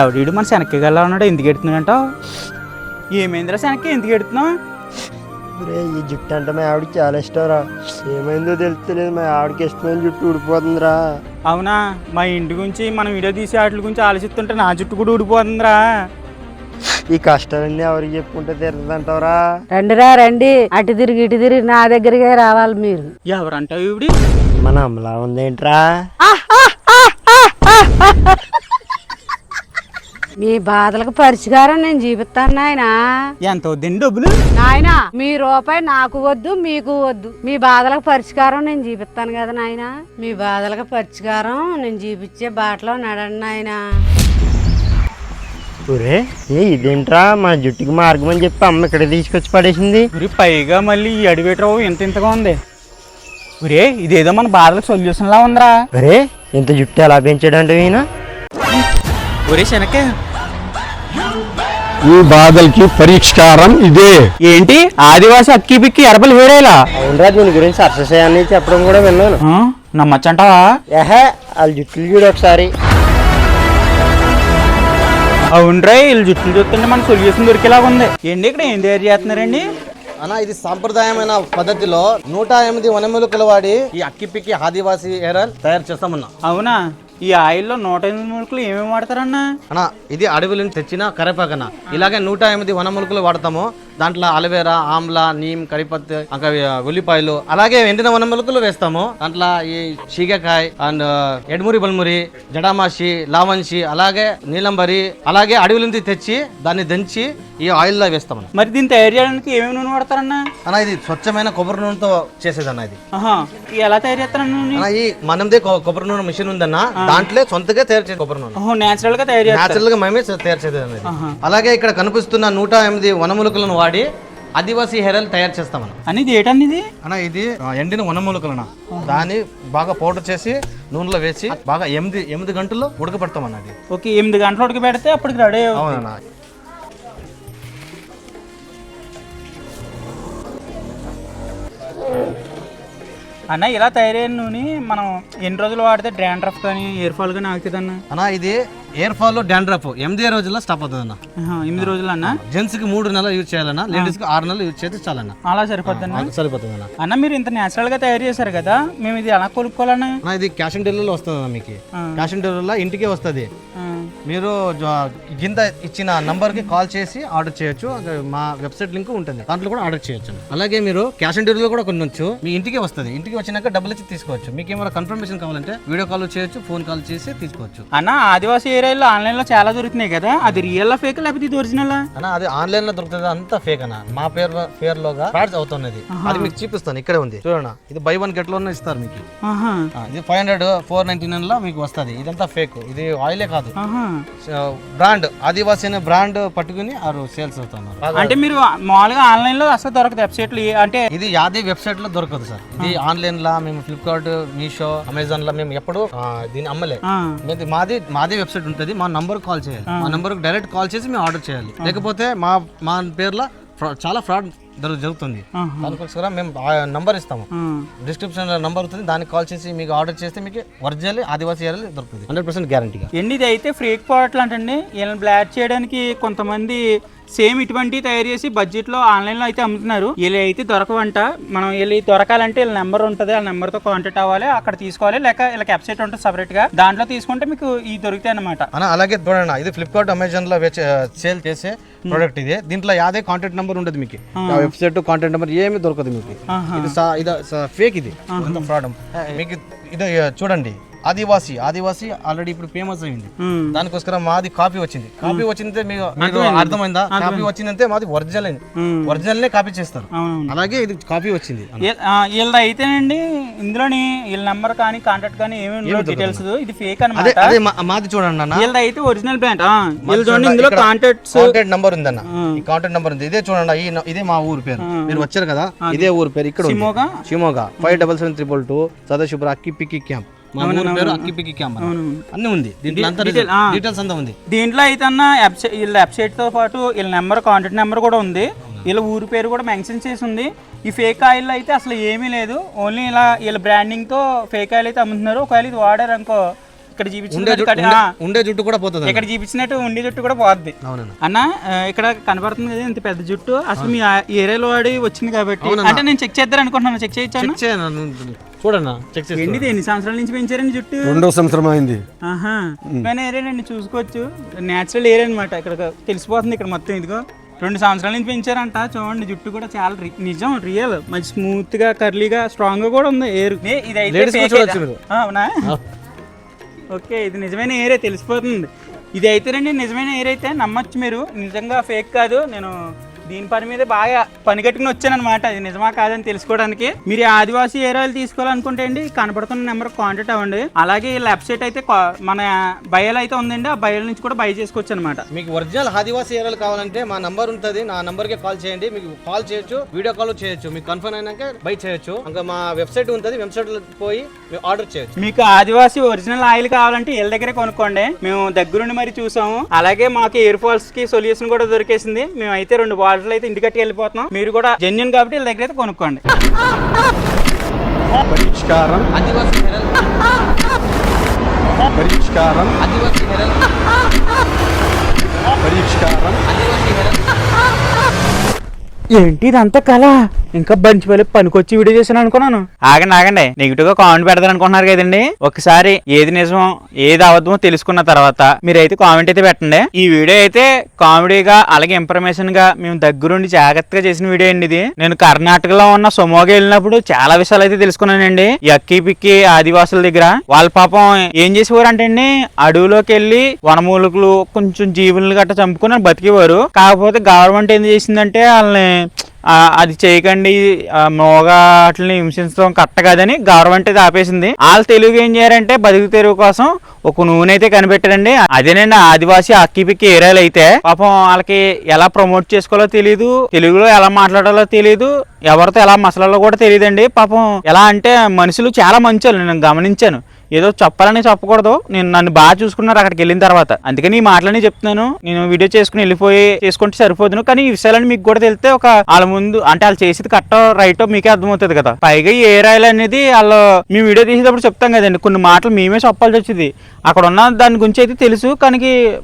ఎవడీడు మన శనక్కి గల్లా ఉన్నాడు ఎందుకు ఎడుతున్నాడంట? ఏమైందిరా శనక్కి ఎందుకు ఎడుతున్నావు? రే ఈ జుట్టు అంటే మా ఆవిడకి చాలా ఇష్టంరా. ఏమైందో తెలుస్తలేదు మా ఆవిడకి ఇష్టమైన జుట్టు ఊడిపోతుందిరా. అవునా? మా ఇంటి గురించి మనం వీడియో తీసే వాటి గురించి ఆలోచిస్తుంటే నా జుట్టు కూడా ఊడిపోతుందిరా. ఈ కష్టాలన్నీ ఎవరికి చెప్పుకుంటే తీరుతుందంటావరా రండిరా రండి. అటు తిరిగి ఇటు తిరిగి నా దగ్గరికే రావాలి మీరు. ఎవరంటావు ఇవిడి మన అమ్మలా ఉందేంట్రా? మీ బాధలకు పరిష్కారం నేను చూపిస్తాను నాయనా. ఎంత వద్దండి డబ్బులు? నాయన మీ రూపాయి నాకు వద్దు మీకు వద్దు. మీ బాధలకు పరిష్కారం నేను చూపిస్తాను కదా నాయన. మీ బాధలకు పరిష్కారం నేను చూపించే బాటలో నడండి నాయనా. ఒరే ఏ ఇదేంట్రా? మా జుట్టుకి మార్గం అని చెప్పి అమ్మ ఇక్కడ తీసుకొచ్చి పడేసింది. పైగా మళ్ళీ ఈ అడివేటరావు ఇంత ఇంతగా ఉంది. ఒరే ఇదేదో మన బాధలకు సొల్యూషన్ లా ఉందిరా. ఒరే ఇంత జుట్టు ఎలా పెంచాడంటే ఈయన? ఒరే శనక్కే ఈ బాధలకి పరిష్కారం ఇదే. ఏంటి? ఆదివాసి అక్కి బిక్కి ఎరబలు వేరేలా? అవునరా దీని గురించి అయ్యాన్ని చెప్పడం కూడా విన్నాను. నమ్మచ్చంటావా? ఏహే వాళ్ళ జుట్టులు చూడు ఒకసారి. అవునరా వీళ్ళు జుట్టులు చూస్తుంటే మన సొల్యూషన్ దొరికేలాగా ఉంది. ఏంటి ఇక్కడ ఏం తయారు చేస్తున్నారండి? అన్న ఇది సాంప్రదాయమైన పద్ధతిలో నూట ఎనిమిది వనమూలికలు వాడి ఈ అక్కిపిక్కి ఆదివాసీ ఆయిల్ తయారు చేస్తామన్నా. అవునా? ఈ ఆయిల్లో నూట ఎనిమిది ముడుకులు ఏమేమి వాడతారన్నా? అన్నా ఇది అడవి నుంచి తెచ్చిన కరివేపాకన్న ఇలాగే నూట ఎనిమిది వనమూలికలు వాడతాము. దాంట్లో అలవేరా ఆమ్లా నీమ్ కరిపత్తి ఇంకా ఉల్లిపాయలు అలాగే ఎండిన వనమూలికలు వేస్తాము. దాంట్లో ఈ చీగకాయ అండ్ ఎడ్మురి బల్మురి జడామాషి లావంచి అలాగే నీలంబరి అలాగే అడవి నుంచి తెచ్చి దాన్ని దంచి ఈ ఆయిల్లో వేస్తామన్న మరి దీన్ని తయారు చేయడానికి ఏమేమి నూనె వాడతారన్నా? అన్న ఇది స్వచ్ఛమైన కొబ్బరి నూనెతో చేసేదన్న ఇది. ఎలా తయారు చేస్తారన్నా అన్న, ఈ మనదే కొబ్బరి నూనె మిషన్ ఉందన్న. దాంట్లో సొంతగా తయారు చేసే కొబ్బరి నూనె. నేచురల్గా తయారు చేస్తారు. న్యాచురల్గా మేమే తయారు చేసేది. అలాగే ఇక్కడ కనిపిస్తున్న నూట ఎనిమిది వనమూలికలను వాడి ఆదివాసీ హెయిర్ ఆయిల్ తయారు చేస్తామన్న అని ఇది ఏటండి అన్న ఇది ఆ, ఎండిన వనమూలికలన దాన్ని బాగా పౌడర్ చేసి నూనెలో వేసి బాగా ఎనిమిది ఎనిమిది గంటల్లో ఉడకపెడతామన్న అది. ఓకే ఎనిమిది గంటల ఉడక పెడితే అప్పటికి రెడీ అవుతుంది. అవునన్నా. అన్న ఇలా తయారైన నూనె మనం ఎన్ని రోజులు వాడితే డ్రాండ్రఫ్ కానీ ఇయర్ ఫాల్ కానీ ఆగుతుంది అన్న అన్న ఇది ఎయిర్ ఫాల్ డాండ్రఫ్ ఎనిమిది రోజుల్లో స్టాప్ అవుతుంది అన్న ఎనిమిది రోజులు అన్న జెంట్స్కి మూడు నెలలు యూజ్ చేయాలన్న లేడీస్కి ఆరు నెలలు యూజ్ చేస్తే చాలన్న. అలా సరిపోద్ది అన్న సరిపోతుంది అన్న అన్న మీరు ఇంత నేచురల్గా తయారు చేశారు కదా మేము ఇది ఎలా కొనుక్కోవాలన్నా? ఇది క్యాష్ ఆన్ డెలివరీలో వస్తుంది మీకు. క్యాష్ ఆన్ డెలివరీలో ఇంటికే వస్తుంది. మీరు జ- కింద ఇచ్చిన నంబర్కి కాల్ చేసి ఆర్డర్ చేయొచ్చు. మా వెబ్సైట్ లింక్ ఉంటుంది. దాంట్లో కూడా ఆర్డర్ చేయొచ్చు. అలాగే మీరు క్యాష్ ఆన్ డెలివరీ కూడా కొనొచ్చు మీ ఇంటికి వస్తుంది. ఇంటికి వచ్చినాక డబ్బులు ఇచ్చి తీసుకోవచ్చు. మీకు ఏమైనా కన్ఫర్మేషన్ కావాలంటే వీడియో కాల్ చేయొచ్చు ఫోన్ కాల్ చేసి తీసుకోవచ్చు. అన్న ఆదివాసీ ఏరియాలో ఆన్లైన్లో చాలా దొరుకుతున్నాయి కదా. అది రియల్ ఫేక్ లేకపోతే ఇది ఒరిజినల్ అన్న అది ఆన్లైన్లో దొరుకుతుంది అంతా ఫేక్ అన్న. మా పేరు పేరు లోగా ఫ్రాడ్స్ అవుతున్నది అది మీకు చూపిస్తాను. ఇక్కడే ఉంది. చూడండి ఇది బై వన్ గెట్లోనే ఇస్తారు మీకు. ఇది ఫైవ్ హండ్రెడ్ ఫోర్ నైన్టీ నైన్లో మీకు వస్తుంది. ఇదంతా ఫేక్ ఇది ఆయిలే కాదు. బ్రాండ్ ఆదివాసీ అనే బ్రాండ్ పట్టుకుని ఆరు సేల్స్ అవుతున్నారు. అంటే మీరు మామూలుగా ఆన్లైన్లో అసలు దొరకదు వెబ్సైట్లు ఏ- అంటే ఇది యాది వెబ్సైట్లో దొరకదు సార్. ఇది ఆన్లైన్ లా మేము ఫ్లిప్కార్ట్ మీషో అమెజాన్లో మేము ఎప్పుడు దీన్ని అమ్మలే. మీది- మాది వెబ్సైట్ ఉంటుంది మా నంబర్ కాల్ చేయాలి. మా నంబర్ డైరెక్ట్ కాల్ చేసి మేము ఆర్డర్ చేయాలి. లేకపోతే మా మా పేర్లో చాలా ఫ్రాడ్ జరుగుతుంది. దానికోసం మేము నంబర్ ఇస్తాము. డిస్క్రిప్షన్లో నంబర్ ఉంటుంది. దానికి కాల్ చేసి మీకు ఆర్డర్ చేస్తే మీకు ఒరిజినల్ ఆదివాసీ ఏరియల్ దొరుకుతుంది. హండ్రెడ్ పర్సెంట్ గ్యారంటీగా ఏంటి ఇది అయితే ఫ్రేక్ ప్రోడక్ట్లు అంటండి వీళ్ళని బ్లాక్ చేయడానికి కొంతమంది సేమ్ ఇటువంటి తయారు చేసి బడ్జెట్లో ఆన్లైన్లో అయితే అమ్ముతున్నారు. వీళ్ళు అయితే దొరకవంట. మనం వీళ్ళు దొరకాలంటే వీళ్ళ నెంబర్ ఉంటుంది. ఆ నెంబర్తో కాంటాక్ట్ అవ్వాలి అక్కడ తీసుకోవాలి లేక వీళ్ళకి వెబ్సైట్ ఉంటుంది సపరేట్గా. దాంట్లో తీసుకుంటే మీకు ఈ దొరుకుతాయి అనమాట అలాగే చూడండి ఇది ఫ్లిప్కార్ట్ అమెజాన్లో సేల్ చేసే ప్రోడక్ట్ ఇది. దీంట్లో యాదే కాంటాక్ట్ నెంబర్ ఉండదు మీకు. వెబ్సైట్ కాంటాక్ట్ నెంబర్ ఏమి దొరకదు మీకు. ఇది సా- ఇది ఫేక్ ఇది. ఫ్రాడ్ మీకు ఇది చూడండి. ఆదివాసి ఆదివాసి ఆల్రెడీ ఇప్పుడు ఫేమస్ అయింది. దానికోసం మాది కాపీ వచ్చింది. కాపీ వచ్చిందంటే మీకు మీకు అర్థమైందా. కాపీ వచ్చిందంటే మాది ఒరిజినల్ ఉమ్. ఒరిజినల్ నే కాపీ చేస్తారు. అలాగే ఇది కాపీ వచ్చింది. వీళ్ళ- వీళ్ళది అయితేనండి ఇందులోని వీళ్ళ నెంబర్ కానీ కాంటాక్ట్ కానీ ఏమి ఉండవు డీటెయిల్స్ ఇది ఫేక్ అనమాట అదే మాది చూడండి అన్న. వీళ్ళది అయితే ఒరిజినల్ బ్రాండ్ వీళ్ళు చూడండి ఇందులో కాంటాక్ట్స్ కాంటాక్ట్ నంబర్ ఉందన్న. ఈ కాంటాక్ట్ నంబర్ ఉంది. ఇదే చూడండి ఇదే మా ఊరు పేరు. మీరు వచ్చారు కదా ఇదే ఊరు పేరు ఇక్కడ ఉంది. Shimoga? Five double seven triple two సదాశుభ్ర Hakki Pikki camp మా ఊరు పేరు అక్కి పిక్కి క్యాంప్ అన్న. అన్ని ఉంది. దీంట్లో అంతా డీటెయిల్, ఆ. డీటెయిల్స్ అంతా ఉంది. దీంట్లో అయితే అన్న వెబ్సైట్ వీళ్ళ వెబ్సైట్తో పాటు వీళ్ళ నెంబర్ కాంటాక్ట్ నెంబర్ కూడా ఉంది. వీళ్ళ ఊరి పేరు కూడా మెన్షన్ చేసి ఉంది. ఈ ఫేక్ ఆయిల్ అయితే అసలు ఏమీ లేదు. ఓన్లీ ఇలా వీళ్ళ బ్రాండింగ్తో ఫేక్ ఆయిల్ అయితే అమ్ముతున్నారు. ఒకవేళ ఇది వాడారు అనుకో ఇక్కడ ఉండే చూపించినట్టు జుట్టు కట్- ఉండే- జుట్టు కూడా పోతుంది ఇక్కడ చూపించినట్టు ఉండి జుట్టు కూడా పోద్ది. అవునన్నా. అన్న ఇక్కడ కనబడుతుంది కదా ఇంత పెద్ద జుట్టు. అసలు మీ ఏరియాలో వాడి వచ్చింది కాబట్టి. అంటే నేను చెక్ చేద్దాం అనుకుంటున్నాను. చెక్ చేయొచ్చాను చేయను చూడన్నా చెక్ చేసి ఎన్ని సంవత్సరాల నుంచి పెంచారండి జుట్టు? రెండో సంవత్సరం అయింది. ఆహా. కానీ ఏరేనండి చూసుకోవచ్చు. నేచురల్ ఏరియా అనమాట ఇక్కడ తెలిసిపోతుంది ఇక్కడ మొత్తం ఇదిగో. రెండు సంవత్సరాల నుంచి పెంచారంట. చూడండి జుట్టు కూడా చాలా రి- నిజం రియల్ మంచి స్మూత్గా కర్లీగా స్ట్రాంగ్గా కూడా ఉంది. ఎయిర్ ఇది ఓకే ఇది నిజమైన ఏరే తెలిసిపోతుంది. ఇది అయితేనండి నిజమైన ఎయిర్ అయితే నమ్మచ్చు మీరు. నిజంగా ఫేక్ కాదు. నేను దీని పని మీద బాగా పని కట్టుకుని వచ్చానమాట ఇది నిజమా కాదని తెలుసుకోవడానికి. మీరు ఆదివాసీ ఏరియాలు తీసుకోవాలనుకుంటే అండి కనపడుతున్న నెంబర్ కాంటాక్ట్ అవ్వండి. అలాగే ఈ వెబ్సైట్ అయితే మన బయలు అయితే ఉందండి ఆ బయల నుంచి కూడా బై చేసుకోవచ్చు అనమాట మీకు ఒరిజినల్ ఆదివాసీ ఏరియాలు కావాలంటే మా నంబర్ ఉంటుంది. నా నంబర్కి కాల్ చేయండి. మీకు కాల్ చేయొచ్చు వీడియో కాల్ చేయొచ్చు. మీకు కన్ఫర్మ్ అయినాక బై చేయొచ్చు. ఇంకా మా వెబ్సైట్ ఉంటుంది వెబ్సైట్ పోయి మీరు ఆర్డర్ చేయొచ్చు. మీకు ఆదివాసీ ఒరిజినల్ ఆయిల్ కావాలంటే వీళ్ళ దగ్గరే కొనుక్కోండి. మేము దగ్గరుండి మరి చూసాము. అలాగే మాకు ఎయిర్ ఫాల్స్కి సొల్యూషన్ కూడా దొరికేసింది. మేము అయితే రెండు బాటిల్ అయితే ఇంటికట్టి వెళ్ళిపోతున్నాం. మీరు కూడా జెన్యున్ కాబట్టి వీళ్ళ దగ్గర అయితే కొనుక్కోండి. పరిష్కారం. ఆదివాసీ పరిష్కారం. ఆదివాసీ పరిష్కారం. ఏంటి ఇదంతా కళ? ఇంకా బంచి వెళ్ళి పనికొచ్చి వీడియో చేశాను అనుకున్నాను. ఆగండి ఆగండి. నెగిటివ్గా కామెంట్ పెడతారు అనుకుంటున్నారు కదండి. ఒకసారి ఏది నిజమో ఏది అవద్దమో తెలుసుకున్న తర్వాత మీరైతే కామెంట్ అయితే పెట్టండి. ఈ వీడియో అయితే కామెడీగా అలాగే ఇన్ఫర్మేషన్గా మేము దగ్గరుండి జాగ్రత్తగా చేసిన వీడియో అండి ఇది. నేను కర్ణాటకలో ఉన్న సొమోగా వెళ్ళినప్పుడు చాలా విషయాలు అయితే తెలుసుకున్నానండి. ఈ అక్కి పిక్కి ఆదివాసుల దగ్గర. వాళ్ళ పాపం ఏం చేసేవారు అంటే అండి అడవిలోకి వెళ్ళి వనమూలికలు కొంచెం జీవులను గట్ట చంపుకుని బతికేవారు. కాకపోతే గవర్నమెంట్ ఏం చేసిందంటే వాళ్ళని అది చేయకండి. మోగ వాటిని హింసించడం కరెక్ట్ కాదని గవర్నమెంట్ అయితే ఆపేసింది. వాళ్ళు తెలుగు ఏం చేయారంటే బతుకు తెరువు కోసం ఒక నూనె అయితే కనిపెట్టారండి. అదేనండి ఆదివాసి అక్కి పిక్కి ఏరియాలు అయితే. పాపం వాళ్ళకి ఎలా ప్రమోట్ చేసుకోవాలో తెలియదు తెలుగులో ఎలా మాట్లాడాలో తెలియదు ఎవరితో ఎలా మసలాలో కూడా తెలియదండి పాపం ఎలా అంటే మనుషులు చాలా మంచి నేను గమనించాను. ఏదో చెప్పాలని చెప్పకూడదు. నేను నన్ను బాగా చూసుకున్నారు అక్కడికి వెళ్ళిన తర్వాత. అందుకని ఈ మాటలని చెప్తున్నాను. నేను వీడియో చేసుకుని వెళ్ళిపోయి చేసుకుంటే సరిపోదును. కానీ ఈ విషయాలని మీకు కూడా తెలిస్తే ఒక వాళ్ళ ముందు అంటే వాళ్ళు చేసేది కట్టో రైటో మీకే అర్థమవుతుంది కదా. పైగా ఏ రాయలు అనేది వాళ్ళు మేము వీడియో తీసేటప్పుడు చెప్తాం కదండి. కొన్ని మాటలు మేమే చెప్పాల్సి వచ్చింది. అక్కడ ఉన్న దాని గురించి అయితే తెలుసు. కానీ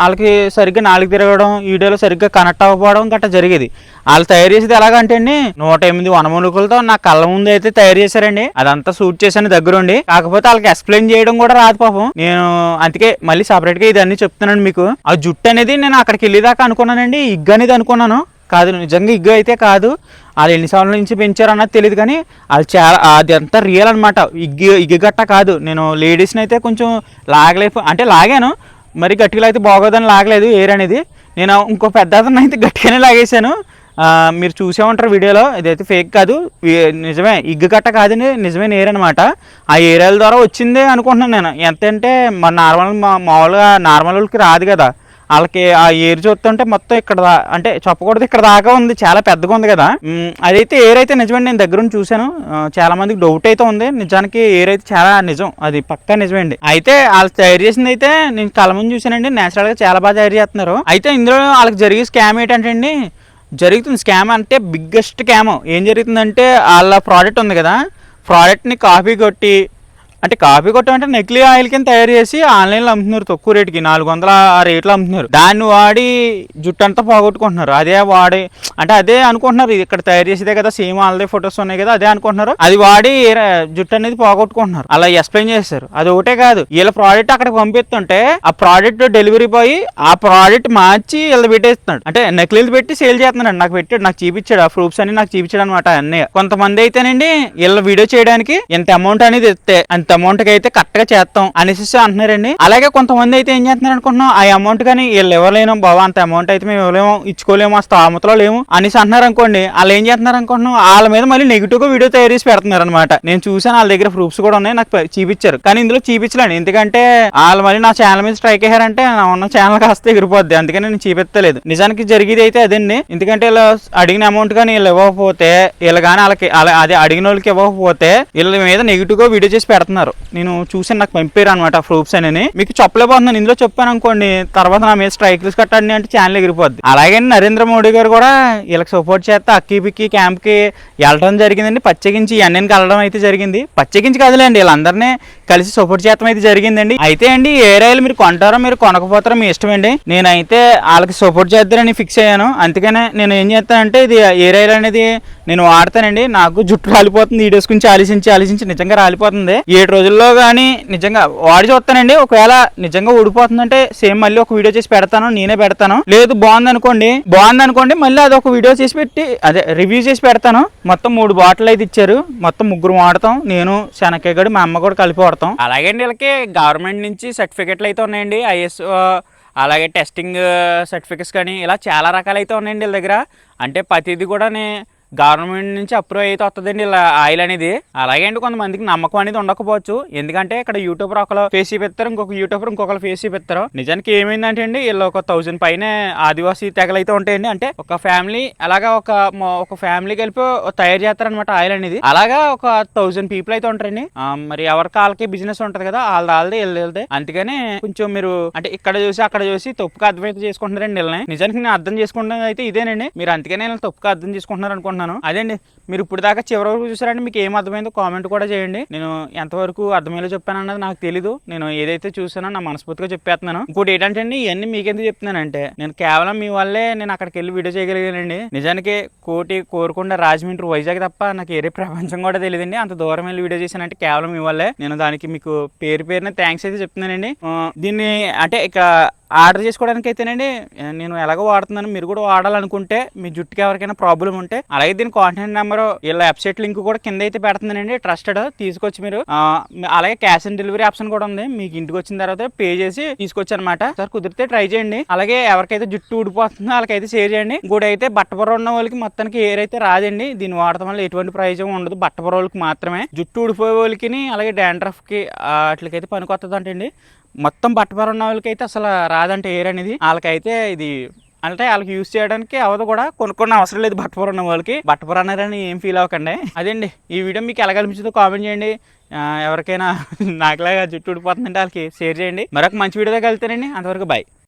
వాళ్ళకి సరిగ్గా నాలుగు తిరగడం వీడియోలో సరిగ్గా కనెక్ట్ అవ్వకపోవడం గట్రా జరిగేది. వాళ్ళు తయారు చేసేది ఎలాగంటే అండి నూట ఎనిమిది వనమూలికలతో నా కళ్ళ ముందు అయితే తయారు చేశారండి. అదంతా షూట్ చేశాను దగ్గరుండి. కాకపోతే వాళ్ళకి ఎక్స్ప్లెయిన్ చేయడం కూడా రాదు పాపం. నేను అందుకే మళ్ళీ సపరేట్గా ఇదన్నీ చెప్తున్నాను మీకు. ఆ జుట్టు అనేది నేను అక్కడికి వెళ్ళేదాకా అనుకున్నానండి ఇగ్గు అనేది అనుకున్నాను. కాదు నిజంగా ఇగ్గు అయితే కాదు. వాళ్ళు ఎన్ని సంవత్సరాల నుంచి పెంచారన్నది తెలియదు కానీ వాళ్ళు చాలా అది అంతా రియల్ అనమాట ఇగ్గి ఇగ్గు గట్ట కాదు. నేను లేడీస్ని అయితే కొంచెం లాగలేపు అంటే లాగాను. మరి గట్టిగా అయితే బాగోదని లాగలేదు ఎయిర్ అనేది. నేను ఇంకో పెద్ద అతను అయితే గట్టిగానే లాగేశాను. మీరు చూసే ఉంటారు వీడియోలో ఇదైతే ఫేక్ కాదు. నిజమే ఇగ్గు కట్ట కాదండి నిజమే ఎయిర్ అనమాట ఆ ఏరియాల ద్వారా వచ్చిందే అనుకుంటున్నాను నేను. ఎంత అంటే మన నార్మల్ మా- మామూలుగా నార్మల్ వాళ్ళకి రాదు కదా. వాళ్ళకి ఆ ఏరు చూస్తుంటే మొత్తం ఇక్కడ దా- అంటే చెప్పకూడదు ఇక్కడ దాకా ఉంది చాలా పెద్దగా ఉంది కదా. అదైతే ఏర్ అయితే నిజమండి నేను దగ్గర చూశాను. చాలా మందికి డౌట్ అయితే ఉంది. నిజానికి ఏర్ అయితే చాలా నిజం. అది పక్కా నిజమండి అయితే వాళ్ళు తయారు చేసింది అయితే నేను కళ్ళ ముందు చూశానండి. నేచురల్గా చాలా బాగా తయారు చేస్తున్నారు. అయితే ఇందులో వాళ్ళకి జరిగే స్కామ్ ఏంటంటే అండి జరుగుతుంది స్కామ్ అంటే బిగ్గెస్ట్ స్కామ్. ఏం జరుగుతుందంటే వాళ్ళ ప్రోడక్ట్ ఉంది కదా ప్రోడక్ట్ని కాపీ కొట్టి అంటే కాఫీ కొట్టం అంటే నకిలీ ఆయిల్ కింద తయారు చేసి ఆన్లైన్లో అమ్ముతున్నారు తక్కువ రేటుకి. నాలుగు వందల ఆ రేట్లో అమ్ముతున్నారు. దాన్ని వాడి జుట్టు అంతా పోగొట్టుకుంటున్నారు. అదే వాడి అంటే అదే అనుకుంటున్నారు. ఇది ఇక్కడ తయారు చేసేదే కదా సేమ్ ఆల్రెడీ ఫొటోస్ ఉన్నాయి కదా అదే అనుకుంటున్నారు. అది వాడి జుట్టు అనేది పోగొట్టుకుంటున్నారు. అలా ఎక్స్ప్లెయిన్ చేస్తారు అది ఒకటే కాదు. వీళ్ళ ప్రోడక్ట్ అక్కడికి పంపిస్తుంటే ఆ ప్రోడక్ట్ డెలివరీ బాయ్ ఆ ప్రోడక్ట్ మార్చి వీళ్ళు పెట్టేస్తున్నాడు. అంటే నకిలీలు పెట్టి సేల్ చేస్తున్నాడు. నాకు పెట్టాడు నాకు చూపించాడు. ఆ ప్రూఫ్స్ అన్ని నాకు చూపించాడు అనమాట అన్నయ్య కొంతమంది అయితేనండి వీళ్ళ వీడియో చేయడానికి ఎంత అమౌంట్ అనేది ఇస్తే అంత అమౌంట్కి అయితే కరెక్ట్గా చేస్తాం అనేసి అంటున్నారండి. అలాగే కొంతమంది అయితే ఏం చేస్తున్నారు అనుకుంటున్నాం ఆ అమౌంట్ కానీ వీళ్ళు ఇవ్వలేము బాబా అంత అమౌంట్ అయితే మేము ఇవ్వలేము ఇచ్చుకోలేము ఆ స్థామతలో లేము అనేసి అంటున్నారు అనుకోండి వాళ్ళు ఏం చేస్తున్నారు అనుకుంటున్నాం వాళ్ళ మీద మళ్ళీ నెగిటివ్గా వీడియో తయారు చేసి పెడుతున్నారు అనమాట నేను చూసాను వాళ్ళ దగ్గర ప్రూఫ్స్ కూడా ఉన్నాయి నాకు చూపించారు. కానీ ఇందులో చూపించలేను. ఎందుకంటే వాళ్ళు మళ్ళీ నా ఛానల్ మీద స్ట్రైక్ అయ్యారంటే నా ఉన్న ఛానల్ కాస్త ఎగిరిపోద్ది. అందుకని నేను చూపించలేదు. నిజానికి జరిగేది అయితే అదండి. ఎందుకంటే వీళ్ళు అడిగిన అమౌంట్ కానీ వీళ్ళు ఇవ్వకపోతే వీళ్ళు కానీ వాళ్ళకి అలా- అదే అడిగిన వాళ్ళకి ఇవ్వకపోతే వీళ్ళ మీద నెగిటివ్గా వీడియో చేసి పెడుతున్నారు. అన్నారు నేను చూసాను నాకు పంపారు అనమాట ప్రూఫ్స్ అని మీకు చెప్పలేకపోతున్నాను ఇందులో చెప్పాను అనుకోండి. తర్వాత నా మీద స్ట్రైక్స్ కట్టండి అంటే ఛానల్ ఎగిరిపోద్ది. అలాగే నరేంద్ర మోడీ గారు కూడా వీళ్ళకి సపోర్ట్ చేస్తే అక్కి పిక్కి క్యాంప్కి వెళ్ళడం జరిగిందండి. పచ్చగించి అన్నని వెళ్ళడం అయితే జరిగింది. పచ్చగించి కదలేండి వీళ్ళందరినీ కలిసి సపోర్ట్ చేయడం అయితే జరిగిందండి. అయితే అండి ఏరియాలు మీరు కొంటారో మీరు కొనకపోతారో మీ ఇష్టం అండి. నేనైతే వాళ్ళకి సపోర్ట్ చేద్దారని ఫిక్స్ అయ్యాను. అందుకనే నేను ఏం చేస్తానంటే ఇది ఏరియాలు అనేది నేను వాడతానండి. నాకు జుట్టు రాలిపోతుంది వీడియోస్ గురించి ఆలోచించి ఆలోచించి నిజంగా రాలిపోతుంది. ఏడు రోజుల్లో కానీ నిజంగా వాడి చూస్తానండి. ఒకవేళ నిజంగా ఊడిపోతుందంటే సేమ్ మళ్ళీ ఒక వీడియో చేసి పెడతాను నేనే పెడతాను. లేదు బాగుంది అనుకోండి బాగుంది అనుకోండి మళ్ళీ అది ఒక వీడియో చేసి పెట్టి అదే రివ్యూ చేసి పెడతాను. మొత్తం మూడు బాటిల్ అయితే ఇచ్చారు. మొత్తం ముగ్గురు వాడతాం. నేను శనక్కాయ మా అమ్మ కూడా కలిపి వాడతాం. అలాగే అండి వీళ్ళకి గవర్నమెంట్ నుంచి సర్టిఫికెట్లు అయితే ఉన్నాయండి. ఐఎస్ అలాగే టెస్టింగ్ సర్టిఫికెట్స్ కానీ ఇలా చాలా రకాలైతే ఉన్నాయండి వీళ్ళ దగ్గర. అంటే ప్రతిదీ కూడా గవర్నమెంట్ నుంచి అప్రూవ్ అయితే వస్తుందండి ఇలా ఆయిల్ అనేది. అలాగే అండి కొంతమందికి నమ్మకం అనేది ఉండకపోవచ్చు. ఎందుకంటే ఇక్కడ యూట్యూబర్ ఒకరు ఫేస్ చూపిస్తారు ఇంకొక యూట్యూబర్ ఇంకొకరు ఫేస్ చూపిస్తారు. నిజానికి ఏమైందంటే అండి వీళ్ళు ఒక థౌజండ్ పైన ఆదివాసీ తెగలు అయితే ఉంటాయండి. అంటే ఒక ఫ్యామిలీ అలాగా ఒక ఒక ఫ్యామిలీ కలిపి తయారు చేస్తారనమాట ఆయిల్ అనేది. అలాగా ఒక థౌజండ్ పీపుల్ అయితే ఉంటారండి. మరి ఎవరికి వాళ్ళకి బిజినెస్ ఉంటది కదా వాళ్ళ వాళ్ళది వీళ్ళది. అందుకనే అందుకని కొంచెం మీరు అంటే ఇక్కడ చూసి అక్కడ చూసి తప్పుగా అర్థమైతే చేసుకుంటున్నారండి వీళ్ళని. నిజానికి నేను అర్థం చేసుకుంటాం అయితే ఇదేనండి. మీరు అందుకనే వీళ్ళని తప్పుగా అర్థం చేసుకుంటున్నారు అనుకుంటున్నాను. అదేండి మీరు ఇప్పుడు దాకా చివరి వరకు చూసారంటే మీకు ఏం అర్థమైందో కామెంట్ కూడా చేయండి. నేను ఎంతవరకు అర్థమయ్యేలా చెప్పాను అన్నది నాకు తెలీదు. నేను ఏదైతే చూసానో నా మనస్ఫూర్తిగా చెప్పేస్తున్నాను. ఇంకోటి ఏంటంటే అండి ఇవన్నీ మీకెందుకు చెప్తున్నానంటే నేను కేవలం మీ వల్లే నేను అక్కడికి వెళ్ళి వీడియో చేయగలిగానండి. నిజానికి కోటి కోరుకుండా రాజమండ్రి వైజాగ్ తప్ప నాకు ఏరే ప్రపంచం కూడా తెలియదండి. అంత దూరం వెళ్ళి వీడియో చేశానంటే కేవలం మీ వల్లే. నేను దానికి మీకు పేరు పేరున థ్యాంక్స్ అయితే చెప్తున్నానండి. దీన్ని అంటే ఇక ఆర్డర్ చేసుకోవడానికి అయితేనండి నేను ఎలాగో వాడుతున్నాను మీరు కూడా వాడాలనుకుంటే మీ జుట్టుకి ఎవరికైనా ప్రాబ్లం ఉంటే అలాగే దీని కాంటాక్ట్ నెంబర్ వీళ్ళ వెబ్సైట్ లింక్ కూడా కింద అయితే పెడుతుందండి ట్రస్టెడ్ తీసుకొచ్చి మీరు అలాగే క్యాష్ ఆన్ డెలివరీ ఆప్షన్ కూడా ఉంది మీకు ఇంటికి వచ్చిన తర్వాత పే చేసి తీసుకొచ్చి అనమాట సార్ కుదిరితే ట్రై చేయండి అలాగే ఎవరికైతే జుట్టు ఊడిపోతుందో వాళ్ళకైతే షేర్ చేయండి. ఇంకోటి అయితే బట్టపొర ఉన్న వాళ్ళకి మొత్తానికి ఏర్ అయితే రాదండి దీన్ని వాడటం వల్ల ఎటువంటి ప్రయోజనం ఉండదు బట్టపొర వాళ్ళకి మాత్రమే. జుట్టు ఊడిపోయే వాళ్ళకి అలాగే డాండ్రఫ్కి వాటికైతే పనికొస్తుంది అంటండి మొత్తం బట్టపొర ఉన్న వాళ్ళకైతే అసలు రాదంటే ఎయిర్ అనేది. వాళ్ళకైతే ఇది అంటే వాళ్ళకి యూస్ చేయడానికి అవదు కూడా. కొనుక్కున్న అవసరం లేదు బట్టపూర ఉన్న వాళ్ళకి. బట్టపూర అన్నారని ఏం ఫీల్ అవ్వకండి. అదండి ఈ వీడియో మీకు ఎలా కనిపించిందో కామెంట్ చేయండి. ఎవరికైనా నాకులాగా జుట్టు ఊడిపోతుందంటే వాళ్ళకి షేర్ చేయండి. మరొక మంచి వీడియోతో వెళ్తానండి అంతవరకు బాయ్